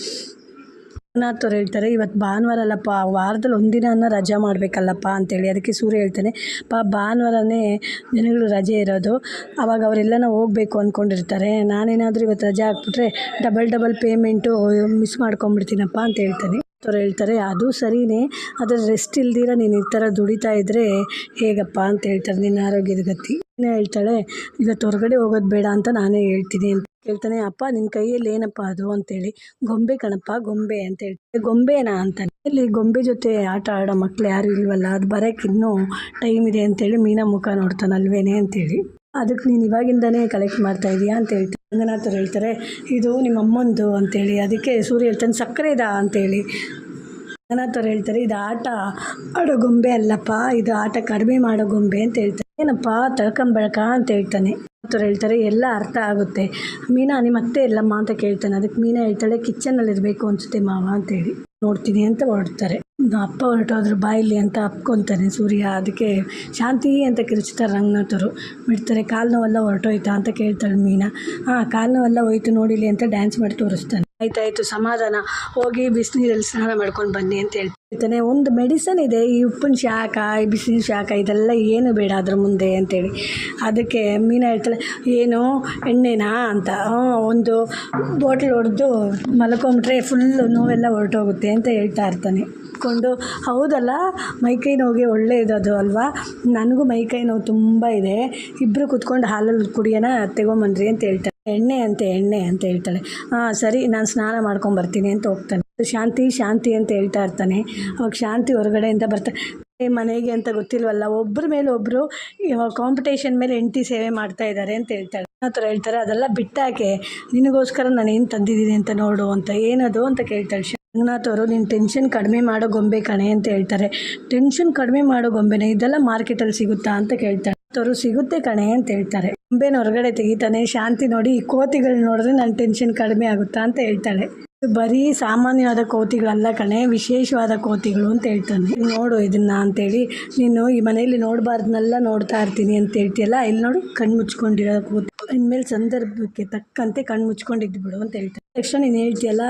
ರಂಗನಾಥ್ ಅವ್ರು ಹೇಳ್ತಾರೆ ಇವತ್ತು ಭಾನುವಾರ ಅಲ್ಲಪ್ಪ ವಾರದಲ್ಲಿ ಒಂದಿನ ರಜಾ ಮಾಡಬೇಕಲ್ಲಪ್ಪ ಅಂತೇಳಿ. ಅದಕ್ಕೆ ಸೂರ್ಯ ಹೇಳ್ತಾನೆ, ಪಾ, ಭಾನುವಾರನೇ ಜನಗಳು ರಜೆ ಇರೋದು. ಅವಾಗ ಅವರೆಲ್ಲನ ಹೋಗಬೇಕು ಅಂದ್ಕೊಂಡಿರ್ತಾರೆ ನಾನೇನಾದರೂ ಇವತ್ತು ರಜೆ ಹಾಕ್ಬಿಟ್ರೆ ಡಬಲ್ ಡಬಲ್ ಪೇಮೆಂಟು ಮಿಸ್ ಮಾಡ್ಕೊಂಬಿಡ್ತೀನಪ್ಪ ಅಂತ ಹೇಳ್ತಾನೆ. ಅವ್ರು ಹೇಳ್ತಾರೆ, ಅದು ಸರಿನೇ, ಆದರೆ ರೆಸ್ಟ್ ಇಲ್ದಿರ ನೀನು ಈ ಥರ ದುಡಿತಾ ಇದ್ದರೆ ಹೇಗಪ್ಪ ಅಂತ ಹೇಳ್ತಾರೆ ನಿನ್ನ ಆರೋಗ್ಯದ ಗತಿ. ಹೇಳ್ತಾಳೆ, ಇವತ್ತು ಹೊರಗಡೆ ಹೋಗೋದು ಬೇಡ ಅಂತ ನಾನೇ ಹೇಳ್ತೀನಿ ಅಂತ ಹೇಳ್ತಾನೆ ಅಪ್ಪ ನಿನ್ನ ಕೈಯಲ್ಲಿ ಏನಪ್ಪ ಅದು? ಅಂತೇಳಿ, ಗೊಂಬೆ ಕಣಪ್ಪ, ಗೊಂಬೆ ಅಂತ ಹೇಳಿ ಗೊಂಬೆನಾ? ಅಂತಾನೆ. ಇಲ್ಲಿ ಗೊಂಬೆ ಜೊತೆ ಆಟ ಆಡೋ ಮಕ್ಳು ಯಾರು ಇಲ್ವಲ್ಲ, ಅದು ಬರೋಕೆ ಇನ್ನೂ ಟೈಮ್ ಇದೆ ಅಂತೇಳಿ ಮೀನಾ ಮುಖ ನೋಡ್ತಾನೆ ಅಲ್ವೇನೆ ಅಂತೇಳಿ. ಅದಕ್ಕೆ ನೀನು ಇವಾಗಿಂದನೇ ಕಲೆಕ್ಟ್ ಮಾಡ್ತಾ ಇದೀಯಾ ಅಂತ ಹೇಳ್ತಾರೆ ರಂಗನಾಥರು ಹೇಳ್ತಾರೆ, ಇದು ನಿಮ್ಮ ಅಮ್ಮಂದು ಅಂತೇಳಿ. ಅದಕ್ಕೆ ಸೂರ್ಯ ಹೇಳ್ತಾನೆ ಸಕ್ಕರೆದಾ ಅಂತೇಳಿ. ರಂಗನಾಥರು ಹೇಳ್ತಾರೆ, ಇದು ಆಟ ಆಡೋ ಗೊಂಬೆ ಅಲ್ಲಪ್ಪ, ಇದು ಆಟ ಕಡಿಮೆ ಮಾಡೋ ಗೊಂಬೆ ಅಂತ ಹೇಳ್ತಾರೆ. ಏನಪ್ಪ, ತಳ್ಕಂಬಳಕ? ಅಂತ ಹೇಳ್ತಾನೆ. ಅವ್ರು ಹೇಳ್ತಾರೆ, ಎಲ್ಲ ಅರ್ಥ ಆಗುತ್ತೆ. ಮೀನಾ ನಿಮ್ಮ ಅತ್ತೆ ಎಲ್ಲಮ್ಮ ಅಂತ ಕೇಳ್ತಾನೆ. ಅದಕ್ಕೆ ಮೀನಾ ಹೇಳ್ತಾಳೆ ಕಿಚನಲ್ಲಿ ಇರಬೇಕು ಅನ್ಸುತ್ತೆ ಮಾವ ಅಂತೇಳಿ. ನೋಡ್ತೀನಿ ಅಂತ ಹೊರಡ್ತಾರೆ. ಅಪ್ಪ ಹೊರಟೋದ್ರು ಬಾಯಿಲಿ ಅಂತ ಅಪ್ಕೊತಾನೆ ಸೂರ್ಯ. ಅದಕ್ಕೆ ಶಾಂತಿ ಅಂತ ಕಿರುಚ್ತಾರೆ ರಂಗನಾಥರು. ಬಿಡ್ತಾರೆ ಕಾಲು ನೋವೆಲ್ಲ ಹೊರಟೋಯ್ತಾ ಅಂತ ಕೇಳ್ತಾಳೆ ಮೀನಾ. ಹಾಂ ಕಾಲು ನೋವೆಲ್ಲ ಹೋಯ್ತು, ನೋಡಿಲಿ ಅಂತ ಡ್ಯಾನ್ಸ್ ಮಾಡಿ ತೋರಿಸ್ತಾನೆ. ಆಯ್ತಾಯ್ತು, ಸಮಾಧಾನ. ಹೋಗಿ ಬಿಸಿನೀರಲ್ಲಿ ಸ್ನಾನ ಮಾಡ್ಕೊಂಡು ಬನ್ನಿ ಅಂತ ಹೇಳ್ತಾನೆ ಒಂದು ಮೆಡಿಸನ್ ಇದೆ, ಈ ಉಪ್ಪಿನ ಶಾಖ, ಈ ಬಿಸಿನೀರು ಶಾಖ, ಇದೆಲ್ಲ ಏನು ಬೇಡ ಅದ್ರ ಮುಂದೆ ಅಂತೇಳಿ. ಅದಕ್ಕೆ ಮೀನ ಹೇಳ್ತಾಳೆ, ಏನು ಎಣ್ಣೆನಾ ಅಂತ. ಒಂದು ಬಾಟ್ಲ್ ಹೊಡೆದು ಮಲ್ಕೊಂಬಿಟ್ರೆ ಫುಲ್ಲು ನೋವೆಲ್ಲ ಹೊರಟೋಗುತ್ತೆ ಅಂತ ಹೇಳ್ತಾ ಇರ್ತಾನೆ. ಕೊಂಡು, ಹೌದಲ್ಲ ಮೈಕೈ ನೋವಿಗೆ ಒಳ್ಳೆಯದು ಅದು ಅಲ್ವಾ? ನನಗೂ ಮೈಕೈ ನೋವು ತುಂಬ ಇದೆ. ಇಬ್ಬರು ಕುತ್ಕೊಂಡು ಹಾಲಲ್ಲಿ ಕುಡಿಯೋಣ ತೆಗೊಂಬನ್ರಿ ಅಂತ ಹೇಳ್ತಾರೆ ಎಣ್ಣೆ ಅಂತೆ ಎಣ್ಣೆ ಅಂತ ಹೇಳ್ತಾಳೆ. ಹಾಂ ಸರಿ ನಾನು ಸ್ನಾನ ಮಾಡ್ಕೊಂಬರ್ತೀನಿ ಅಂತ ಹೋಗ್ತಾನೆ. ಶಾಂತಿ ಶಾಂತಿ ಅಂತ ಹೇಳ್ತಾ ಇರ್ತಾನೆ. ಅವಾಗ ಶಾಂತಿ ಹೊರಗಡೆಯಿಂದ ಬರ್ತಾ "ಏ, ಮನೆಗೆ ಅಂತ ಗೊತ್ತಿಲ್ವಲ್ಲ ಒಬ್ಬರ ಮೇಲೆ ಒಬ್ಬರು ಕಾಂಪಿಟೇಷನ್ ಮೇಲೆ ಎಂಟಿ ಸೇವೆ ಮಾಡ್ತಾ ಇದ್ದಾರೆ ಅಂತ ಹೇಳ್ತಾಳೆ. ಆ ಥರ ಹೇಳ್ತಾರೆ. ಅದೆಲ್ಲ ಬಿಟ್ಟಾಕೆ ನಿನಗೋಸ್ಕರ ನಾನು ಏನು ತಂದಿದ್ದೀನಿ ಅಂತ ನೋಡು ಅಂತ ಏನದು ಅಂತ ಕೇಳ್ತಾಳೆ. ರಂಗನಾಥ್ ಅವರು ನೀನು ಟೆನ್ಷನ್ ಕಡಿಮೆ ಮಾಡೋ ಗೊಂಬೆ ಕಣೆ ಅಂತ ಹೇಳ್ತಾರೆ. ಟೆನ್ಷನ್ ಕಡಿಮೆ ಮಾಡೋ ಗೊಂಬೆನೇ ಇದೆಲ್ಲ ಮಾರ್ಕೆಟಲ್ಲಿ ಸಿಗುತ್ತಾ? ಅಂತ ಕೇಳ್ತಾಳೆ. ಅವರು ಸಿಗುತ್ತೆ ಕಣೆ ಅಂತ ಹೇಳ್ತಾರೆ. ಗೊಂಬೆನ ಹೊರಗಡೆ ತೆಗಿತಾನೆ, ಶಾಂತಿ ನೋಡಿ ಈ ಕೋತಿಗಳು ನೋಡಿದ್ರೆ ನನ್ನ ಟೆನ್ಷನ್ ಕಡಿಮೆ ಆಗುತ್ತಾ ಅಂತ ಹೇಳ್ತಾಳೆ. ಬರೀ ಸಾಮಾನ್ಯವಾದ ಕೋತಿಗಳಲ್ಲ ಕಣೆ, ವಿಶೇಷವಾದ ಕೋತಿಗಳು ಅಂತ ಹೇಳ್ತಾನೆ. ನೋಡು ಇದನ್ನ ಅಂತೇಳಿ, ನೀನು ಈ ಮನೆಯಲ್ಲಿ ನೋಡಬಾರ್ದನ್ನೆಲ್ಲ ನೋಡ್ತಾ ಇರ್ತೀನಿ ಅಂತ ಹೇಳ್ತೀಯಲ್ಲ, ಇಲ್ಲಿ ನೋಡು ಕಣ್ಣು ಮುಚ್ಕೊಂಡಿರೋ ಕೋತಿ. ಇನ್ಮೇಲೆ ಸಂದರ್ಭಕ್ಕೆ ತಕ್ಕಂತೆ ಕಣ್ಣು ಮುಚ್ಕೊಂಡಿದ್ದು ಬಿಡು ಅಂತ ಹೇಳ್ತಾರೆ ತಕ್ಷಣ ನೀನು ಹೇಳ್ತೀಯಲ್ಲ,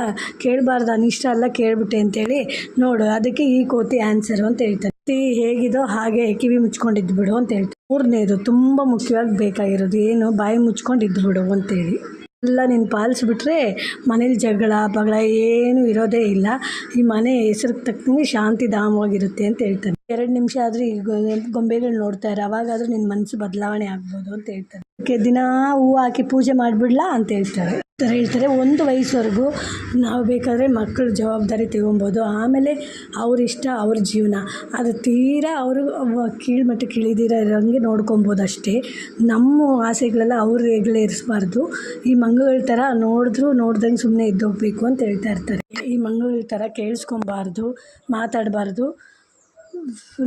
ಕೇಳಬಾರ್ದು, ಅನಿಷ್ಟ ಎಲ್ಲ ಕೇಳ್ಬಿಟ್ಟೆ ಅಂತೇಳಿ, ನೋಡು ಅದಕ್ಕೆ ಈ ಕೋತಿ ಆನ್ಸರು ಅಂತ ಹೇಳ್ತಾರೆ ಕೋತಿ ಹೇಗಿದೋ ಹಾಗೆ ಕಿವಿ ಮುಚ್ಕೊಂಡಿದ್ದು ಬಿಡು ಅಂತ ಹೇಳ್ತಾರೆ. ಮೂರನೇದು ತುಂಬ ಮುಖ್ಯವಾಗಿ ಬೇಕಾಗಿರೋದು ಏನು? ಬಾಯಿ ಮುಚ್ಕೊಂಡಿದ್ದು ಬಿಡು ಅಂತೇಳಿ. ಎಲ್ಲ ನೀನು ಪಾಲಿಸ್ಬಿಟ್ರೆ ಮನೇಲಿ ಜಗಳ ಬಗಳ ಏನೂ ಇರೋದೇ ಇಲ್ಲ. ಈ ಮನೆ ಹೆಸ್ರಿಗೆ ತಕ್ಕಂಗೆ ಶಾಂತಿಧಾಮವಾಗಿರುತ್ತೆ ಅಂತ ಹೇಳ್ತಾನೆ ಎರಡು ನಿಮಿಷ ಆದರೂ ಈ ಗೊಂಬೆಗಳು ಇರೋ. ಅವಾಗಾದರೂ ನಿನ್ನ ಮನಸ್ಸು ಬದಲಾವಣೆ ಆಗ್ಬೋದು ಅಂತ ಹೇಳ್ತಾರೆ. ಅದಕ್ಕೆ ದಿನ ಹೂವು ಹಾಕಿ ಪೂಜೆ ಮಾಡಿಬಿಡ್ಲಾ ಅಂತ ಹೇಳ್ತಾರೆ. ಥರ ಹೇಳ್ತಾರೆ. ಒಂದು ವಯಸ್ಸವರೆಗೂ ನಾವು ಬೇಕಾದರೆ ಮಕ್ಕಳ ಜವಾಬ್ದಾರಿ ತಗೊಬೋದು. ಆಮೇಲೆ ಅವ್ರ ಇಷ್ಟ, ಅವ್ರ ಜೀವನ. ಅದು ತೀರಾ ಅವರು ಕೀಳ್ಮಟ್ಟಕ್ಕೆ ಇಳಿದಿರೋ ಇರೋಂಗೆ ನೋಡ್ಕೊಬೋದು ಅಷ್ಟೇ. ನಮ್ಮ ಆಸೆಗಳೆಲ್ಲ ಅವ್ರ ಇರಿಸಬಾರ್ದು. ಈ ಮಂಗಗಳ ಥರ ನೋಡಿದ್ರು ನೋಡ್ದಂಗೆ ಸುಮ್ಮನೆ ಇದ್ದೋಗ್ಬೇಕು ಅಂತ ಹೇಳ್ತಾ ಇರ್ತಾರೆ. ಈ ಮಂಗಗಳ ಥರ ಕೇಳಿಸ್ಕೊಬಾರ್ದು, ಮಾತಾಡಬಾರ್ದು.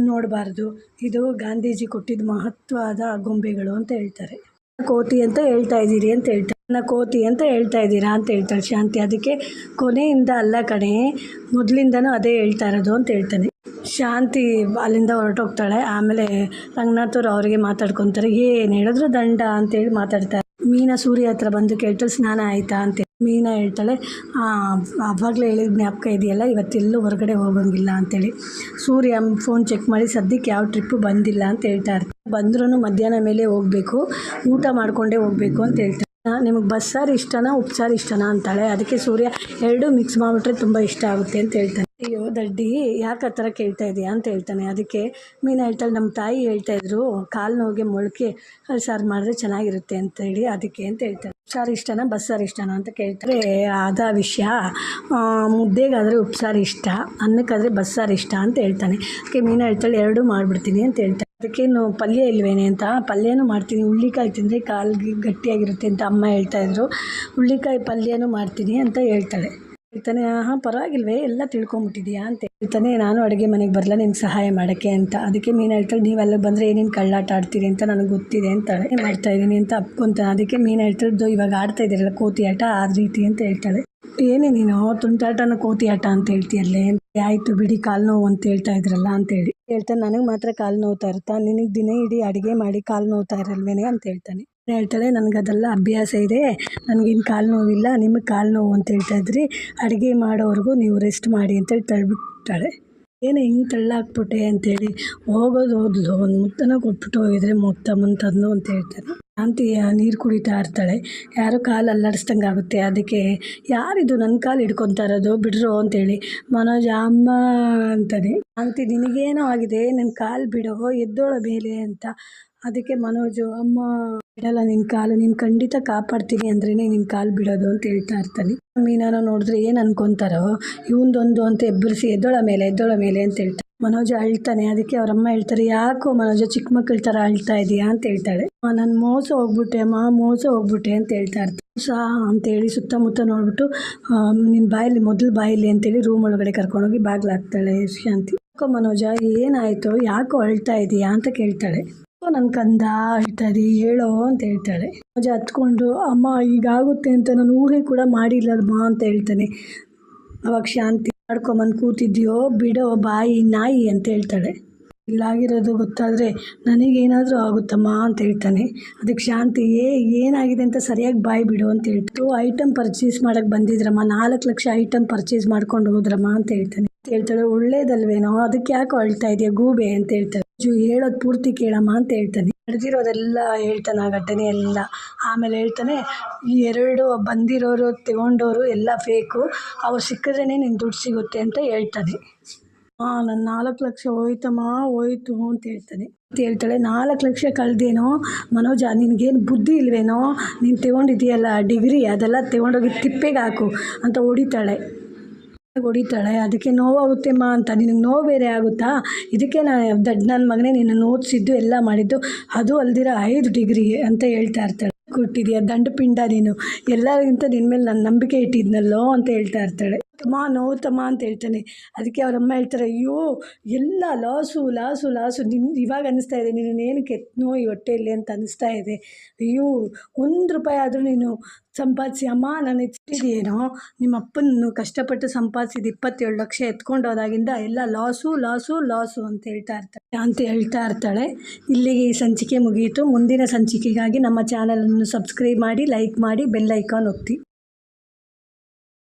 ನೋಡಬಾರ್ದು. ಇದು ಗಾಂಧೀಜಿ ಕೊಟ್ಟಿದ್ದ ಮಹತ್ವದ ಗೊಂಬೆಗಳು ಅಂತ ಹೇಳ್ತಾರೆ. ಕೋತಿ ಅಂತ ಹೇಳ್ತಾ ಇದ್ದೀರಿ ಅಂತ ಹೇಳ್ತಾರೆ. ನನ್ನ ಕೋತಿ ಅಂತ ಹೇಳ್ತಾ ಇದ್ದೀರಾ ಅಂತ ಹೇಳ್ತಾಳೆ ಶಾಂತಿ. ಅದಕ್ಕೆ ಕೊನೆಯಿಂದ ಅಲ್ಲ ಕಣೆ, ಮೊದಲಿಂದನೂ ಅದೇ ಹೇಳ್ತಾ ಇರೋದು ಅಂತ ಹೇಳ್ತಾನೆ. ಶಾಂತಿ ಅಲ್ಲಿಂದ ಹೊರಟೋಗ್ತಾಳೆ. ಆಮೇಲೆ ರಂಗನಾಥವ್ರು ಅವರಿಗೆ ಮಾತಾಡ್ಕೊತಾರೆ. ಏನು ಹೇಳಿದ್ರು ದಂಡ ಅಂತೇಳಿ ಮಾತಾಡ್ತಾರೆ ಮೀನಾ ಸೂರ್ಯ ಹತ್ರ ಬಂದು ಕೇಳ್ತಾಳೆ, ಸ್ನಾನ ಆಯಿತಾ? ಅಂತ ಮೀನಾ ಹೇಳ್ತಾಳೆ ಆವಾಗಲೇ ಹೇಳಿದ ಜ್ಞಾಪಕ ಇದೆಯಲ್ಲ, ಇವತ್ತೆಲ್ಲೂ ಹೊರಗಡೆ ಹೋಗೋಂಗಿಲ್ಲ ಅಂತೇಳಿ ಸೂರ್ಯ ಫೋನ್ ಚೆಕ್ ಮಾಡಿ, ಸದ್ಯಕ್ಕೆ ಯಾವ ಟ್ರಿಪ್ಪು ಬಂದಿಲ್ಲ ಅಂತ ಹೇಳ್ತಾ ಇರ್ತಾರೆ ಬಂದ್ರೂ ಮಧ್ಯಾಹ್ನ ಮೇಲೆ ಹೋಗಬೇಕು, ಊಟ ಮಾಡಿಕೊಂಡೇ ಹೋಗಬೇಕು ಅಂತ ಹೇಳ್ತಾರೆ ನಿಮಗೆ ಬಸ್ಸಾರು ಇಷ್ಟನಾ, ಉಪ್ಸಾರು ಇಷ್ಟನಾ ಅಂತಾಳೆ. ಅದಕ್ಕೆ ಸೂರ್ಯ, ಎರಡೂ ಮಿಕ್ಸ್ ಮಾಡಿಬಿಟ್ರೆ ತುಂಬ ಇಷ್ಟ ಆಗುತ್ತೆ ಅಂತ ಹೇಳ್ತಾನೆ ಅಯ್ಯೋ, ದಡ್ಡಿ, ಯಾಕೆ ಆ ಥರ ಕೇಳ್ತಾ ಇದೆಯಾ ಅಂತ ಹೇಳ್ತಾನೆ. ಅದಕ್ಕೆ ಮೀನು ಹೇಳ್ತಾಳೆ ನಮ್ಮ ತಾಯಿ ಹೇಳ್ತಾ ಇದ್ರು, ಕಾಲು ನೋವಿಗೆ ಮೊಳಕೆ ಸಾರು, ಮಾಡಿದ್ರೆ ಚೆನ್ನಾಗಿರುತ್ತೆ ಅಂತ ಹೇಳಿ ಅದಕ್ಕೆ ಅಂತ ಹೇಳ್ತಾರೆ ಉಪ್ಸಾರು ಇಷ್ಟನಾ, ಬಸ್ಸಾರು ಇಷ್ಟನಾ? ಅಂತ ಕೇಳ್ತಾರೆ. ಆದ ವಿಷಯ ಮುದ್ದೆಗಾದರೆ ಉಪ್ಸಾರು ಇಷ್ಟ, ಅನ್ನಕ್ಕಾದರೆ ಬಸ್ಸಾರು ಇಷ್ಟ ಅಂತ ಹೇಳ್ತಾನೆ. ಅದಕ್ಕೆ ಮೀನು ಹೇಳ್ತಾಳೆ, ಎರಡೂ ಮಾಡಿಬಿಡ್ತೀನಿ ಅಂತ ಹೇಳ್ತಾಳೆ. ಅದಕ್ಕೇನು ಪಲ್ಯ ಇಲ್ವೇನೆ ಅಂತ, ಪಲ್ಯನೂ ಮಾಡ್ತೀನಿ, ಹುಳ್ಳಿಕಾಯಿ ತಿಂದರೆ ಕಾಲು ಗಟ್ಟಿಯಾಗಿರುತ್ತೆ ಅಂತ ಅಮ್ಮ ಹೇಳ್ತಾಯಿದ್ರು ಹುಳ್ಳಿಕಾಯಿ ಪಲ್ಯನೂ ಮಾಡ್ತೀನಿ ಅಂತ ಹೇಳ್ತಾಳೆ. ಹೇಳ್ತಾನೆ ಹಾಂ ಪರವಾಗಿಲ್ವೇ, ಎಲ್ಲ ತಿಳ್ಕೊಂಬಿಟ್ಟಿದ್ಯಾ? ಅಂತ ಹೇಳ್ತಾನೆ ನಾನು ಅಡುಗೆ ಮನೆಗೆ ಬರಲ್ಲ ನಿಮ್ಗೆ ಸಹಾಯ ಮಾಡೋಕ್ಕೆ ಅಂತ. ಅದಕ್ಕೆ ಮೀನು ಹೇಳ್ತಾಳೆ ನೀವು ಅಲ್ಲಿಗೆ ಬಂದರೆ ಏನೇನು ಕಳ್ಳಾಟ ಆಡ್ತೀರಿ ಅಂತ ನನಗೆ ಗೊತ್ತಿದೆ ಅಂತಾಳೆ "ಏನ್ ಮಾಡ್ತಾ ಇದ್ದೀನಿ ಅಂತ ಅಪ್ಕೊಂತಾನೆ ಅದಕ್ಕೆ ಮೀನು ಹೇಳ್ತಾಳೆ "ದೋ, ಇವಾಗ ಆಡ್ತಾ ಇದ್ದೀರಲ್ಲ, ಕೋತಿ ಆಟ, ಆ ರೀತಿ ಅಂತ ಹೇಳ್ತಾಳೆ. ಏನೇ ನೀನು ತುಂಟಾಟನ ಕೋತಿ ಆಟ ಅಂತ ಹೇಳ್ತೀಯಲ್ಲೇ? ಆಯಿತು ಬಿಡಿ, ಕಾಲು ನೋವು ಅಂತ ಹೇಳ್ತಾ ಇದ್ರಲ್ಲ ಅಂತೇಳಿ ಹೇಳ್ತಾನೆ, ನನಗೆ ಮಾತ್ರ ಕಾಲು ನೋವ್ತಾ ಇರುತ್ತಾ? ನಿನಗೆ ದಿನ ಇಡೀ ಅಡುಗೆ ಮಾಡಿ ಕಾಲು ನೋವ್ತಾ ಇರಲ್ವೇನೆ? ಅಂತ ಹೇಳ್ತಾನೆ. ಹೇಳ್ತಾಳೆ ನನಗೆ ಅದೆಲ್ಲ ಅಭ್ಯಾಸ ಇದೆ. ನನಗಿನ್ನು ಕಾಲು ನೋವಿಲ್ಲ. ನಿಮಗೆ ಕಾಲು ನೋವು ಅಂತ ಹೇಳ್ತಾ ಇದ್ರಿ. ಅಡುಗೆ ಮಾಡೋವರೆಗೂ ನೀವು ರೆಸ್ಟ್ ಮಾಡಿ ಅಂತೇಳಿ ತಳ್ಬಿಟ್ಟಾಳೆ ಏನು ಹಿಂಗೆ ತಳ್ಳಾಕ್ಬಿಟ್ಟೆ ಅಂತೇಳಿ, ಹೋಗೋದು ಹೋದ್ಲು. ಒಂದು ಮುತ್ತನ ಕೊಟ್ಬಿಟ್ಟು ಹೋಗಿದ್ರೆ ಮುತ್ತ ಮುಂತಂದು ಅಂತ ಹೇಳ್ತಾರೆ ಶಾಂತಿ ನೀರು ಕುಡಿತಾ ಇರ್ತಾಳೆ. ಯಾರೋ ಕಾಲು ಅಲ್ಲಾಡಿಸ್ದಂಗೆ ಆಗುತ್ತೆ. ಅದಕ್ಕೆ ಯಾರಿದು ನನ್ನ ಕಾಲು ಹಿಡ್ಕೊತಾ ಇರೋದು? ಬಿಡ್ರೋ ಅಂತೇಳಿ. ಮನೋಜ, ಅಮ್ಮ ಅಂತಾನೆ. ಶಾಂತಿ, ನಿನಗೇನೋ ಆಗಿದೆ. ನನ್ನ ಕಾಲು ಬಿಡೋ ಎದ್ದೋಳ ಮೇಲೆ ಅಂತ. ಅದಕ್ಕೆ ಮನೋಜು, ಅಮ್ಮ ಬಿಡಲ್ಲ ನಿನ್ನ ಕಾಲು ನೀನ್ ಖಂಡಿತ ಕಾಪಾಡ್ತೀನಿ ಅಂದ್ರೇ ನಿನ್ನ ಕಾಲು ಬಿಡೋದು ಅಂತ ಹೇಳ್ತಾ ಇರ್ತಾನೆ. ಮೀನಾನ ನೋಡಿದ್ರೆ ಏನ್ ಅನ್ಕೊಂತಾರೋ ಇವನ್ದೊಂದು ಅಂತ ಎಬ್ಬರಿಸಿ ಎದ್ದೋಳ ಮೇಲೆ, ಎದ್ದೊಳ ಮೇಲೆ ಅಂತ ಹೇಳ್ತಾರೆ ಮನೋಜ ಅಳ್ತಾನೆ, ಅದಕ್ಕೆ ಅವ್ರ ಅಮ್ಮ ಹೇಳ್ತಾರೆ, ಯಾಕೋ ಮನೋಜ ಚಿಕ್ಕ ಮಕ್ಕಳ ತರ ಅಳ್ತಾ ಇದೀಯಾ ಅಂತ ಹೇಳ್ತಾಳೆ. ನಾನು ಮೋಸ ಹೋಗ್ಬಿಟ್ಟೆ, ಅಮ್ಮ, ಮೋಸ ಹೋಗ್ಬಿಟ್ಟೆ ಅಂತ ಹೇಳ್ತಾ ಇರ್ತಾರೆ ಸಾ ಅಂತೇಳಿ ಸುತ್ತಮುತ್ತ ನೋಡ್ಬಿಟ್ಟು ನಿನ್ನ ಬಾಯಲ್ಲಿ, ಮೊದಲು ಬಾಯಲ್ಲಿ ಅಂತೇಳಿ ರೂಮ್ ಒಳಗಡೆ ಕರ್ಕೊಂಡೋಗಿ ಬಾಗ್ಲಾಗ್ತಾಳೆ ಶಾಂತಿ. ಯಾಕೋ ಮನೋಜ, ಏನಾಯ್ತು, ಯಾಕೋ ಅಳ್ತಾ ಇದೀಯಾ ಅಂತ ಕೇಳ್ತಾಳೆ. ನನ್ನ ಕಂದ ಅಳ್ತಾ ಇದೀಯ ಹೇಳೋ ಅಂತ ಹೇಳ್ತಾಳೆ ಅಜ್ಜ ಹತ್ಕೊಂಡು, ಅಮ್ಮ ಈಗಾಗುತ್ತೆ ಅಂತ ನಾನು ಊಹೆ ಕೂಡ ಮಾಡಿಲ್ಲಮ್ಮ ಅಂತ ಹೇಳ್ತಾನೆ. ಅವಾಗ ಶಾಂತಿ ಮಾಡ್ಕೊಂಬಂದು ಕೂತಿದ್ಯೋ ಬಿಡೋ ಬಾಯಿ, ನಾಯಿ ಅಂತ ಹೇಳ್ತಾಳೆ. ಇಲ್ಲಾಗಿರೋದು ಗೊತ್ತಾದರೆ ನನಗೇನಾದರೂ ಆಗುತ್ತಮ್ಮ ಅಂತ ಹೇಳ್ತಾನೆ. ಅದಕ್ಕೆ ಶಾಂತಿ, ಏ, ಏನಾಗಿದೆ ಅಂತ ಸರಿಯಾಗಿ ಬಾಯಿ ಬಿಡು ಅಂತ ಹೇಳ್ತು ಐಟಮ್ ಪರ್ಚೇಸ್ ಮಾಡೋಕ್ಕೆ ಬಂದಿದ್ರಮ್ಮ. ನಾಲ್ಕು ಲಕ್ಷ ಐಟಮ್ ಪರ್ಚೇಸ್ ಮಾಡ್ಕೊಂಡು ಹೋದ್ರಮ್ಮ ಅಂತ ಹೇಳ್ತಾನೆ. ಅಂತ ಹೇಳ್ತಾಳೆ. ಒಳ್ಳೇದಲ್ವೇನೋ, ಅದಕ್ಕೆ ಯಾಕೆ ಅಳ್ತಾ ಇದೆಯಾ? ಗೂಬೆ ಅಂತ ಹೇಳ್ತಾಳೆ. ಹೇಳೋದು ಪೂರ್ತಿ ಕೇಳಮ್ಮ ಅಂತ ಹೇಳ್ತಾನೆ. ನಡೆದಿರೋದೆಲ್ಲ ಹೇಳ್ತಾನೆ ಆ ಘಟನೆ ಎಲ್ಲ. ಆಮೇಲೆ ಹೇಳ್ತಾನೆ, ಈ ಎರಡು ಬಂದಿರೋರು, ತಗೊಂಡೋರು ಎಲ್ಲ ಫೇಕು ಅವ್ರು ಸಿಕ್ಕಿದ್ರೇ ನಿನ್ನ ದುಡ್ಡು ಸಿಗುತ್ತೆ ಅಂತ ಹೇಳ್ತಾನೆ. ಹಾಂ ನನ್ನ ನಾಲ್ಕು ಲಕ್ಷ ಹೋಯ್ತಮ್ಮ, ಹೋಯ್ತು ಅಂತ ಹೇಳ್ತಾನೆ. ಅಂತ ಹೇಳ್ತಾಳೆ, ನಾಲ್ಕು ಲಕ್ಷ ಕಳೆದೇನೋ? ಮನೋಜ, ನಿನಗೇನು ಬುದ್ಧಿ ಇಲ್ವೇನೋ? ನೀನು ತಗೊಂಡಿದ್ದೀಯಲ್ಲ ಡಿಗ್ರಿ ಅದೆಲ್ಲ ತಗೊಂಡೋಗಿ ತಿಪ್ಪೆಗೆ ಹಾಕು ಅಂತ ಹೊಡಿತಾಳೆ. ಹೊಡಿತಾಳೆ. ಅದಕ್ಕೆ ನೋವಾಗುತ್ತೆಮ್ಮ ಅಂತ. ನಿನಗೆ ನೋವು ಬೇರೆ ಆಗುತ್ತಾ? ಇದಕ್ಕೆ ನಾನು ದಡ್ ನನ್ನ ಮಗನೇ ನಿನ್ನ ಓದಿಸಿದ್ದು ಎಲ್ಲ ಮಾಡಿದ್ದು. ಅದು ಅಲ್ದಿರ ಐದು ಡಿಗ್ರಿ ಅಂತ ಹೇಳ್ತಾ ಇರ್ತಾಳೆ. ಕೊಟ್ಟಿದೀಯ? ದಂಡ ಪಿಂಡ ನೀನು. ಎಲ್ಲರಿಗಿಂತ ನಿನ್ನ ಮೇಲೆ ನಾನು ನಂಬಿಕೆ ಇಟ್ಟಿದ್ನಲ್ಲೋ ಅಂತ ಹೇಳ್ತಾ ಇರ್ತಾಳೆ. ತಮ್ಮ ನೋವು ತಮ್ಮ ಅಂತ ಹೇಳ್ತಾನೆ. ಅದಕ್ಕೆ ಅವರಮ್ಮ ಹೇಳ್ತಾರೆ, ಅಯ್ಯೋ, ಎಲ್ಲ ಲಾಸು ಲಾಸು ಲಾಸು. ನಿನ್ನ ಇವಾಗ ಅನ್ನಿಸ್ತಾ ಇದೆ. ನೀನು ಕೆತ್ತನೋ ಈ ಹೊಟ್ಟೆಯಲ್ಲಿ ಅಂತ ಅನ್ನಿಸ್ತಾ ಇದೆ? ಅಯ್ಯೋ, ಒಂದು ರೂಪಾಯಿ ಆದರೂ ನೀನು ಸಂಪಾದಿಸಿ, ಅಮ್ಮ, ನಾನು ಎತ್ತಿದೆಯೇನೋ ನಿಮ್ಮ ಅಪ್ಪನ ಕಷ್ಟಪಟ್ಟು ಸಂಪಾದಿಸಿದ ಇಪ್ಪತ್ತೇಳು ಲಕ್ಷ ಎತ್ಕೊಂಡೋದಾಗಿಂದ ಎಲ್ಲ ಲಾಸು ಲಾಸು ಲಾಸು ಅಂತ ಹೇಳ್ತಾ ಇರ್ತಾಳೆ, ಅಂತ ಹೇಳ್ತಾ ಇರ್ತಾಳೆ. ಇಲ್ಲಿಗೆ ಈ ಸಂಚಿಕೆ ಮುಗಿಯಿತು. ಮುಂದಿನ ಸಂಚಿಕೆಗಾಗಿ ನಮ್ಮ ಚಾನಲನ್ನು ಸಬ್ಸ್ಕ್ರೈಬ್ ಮಾಡಿ, ಲೈಕ್ ಮಾಡಿ, ಬೆಲ್ ಐಕಾನ್ ಒತ್ತಿ.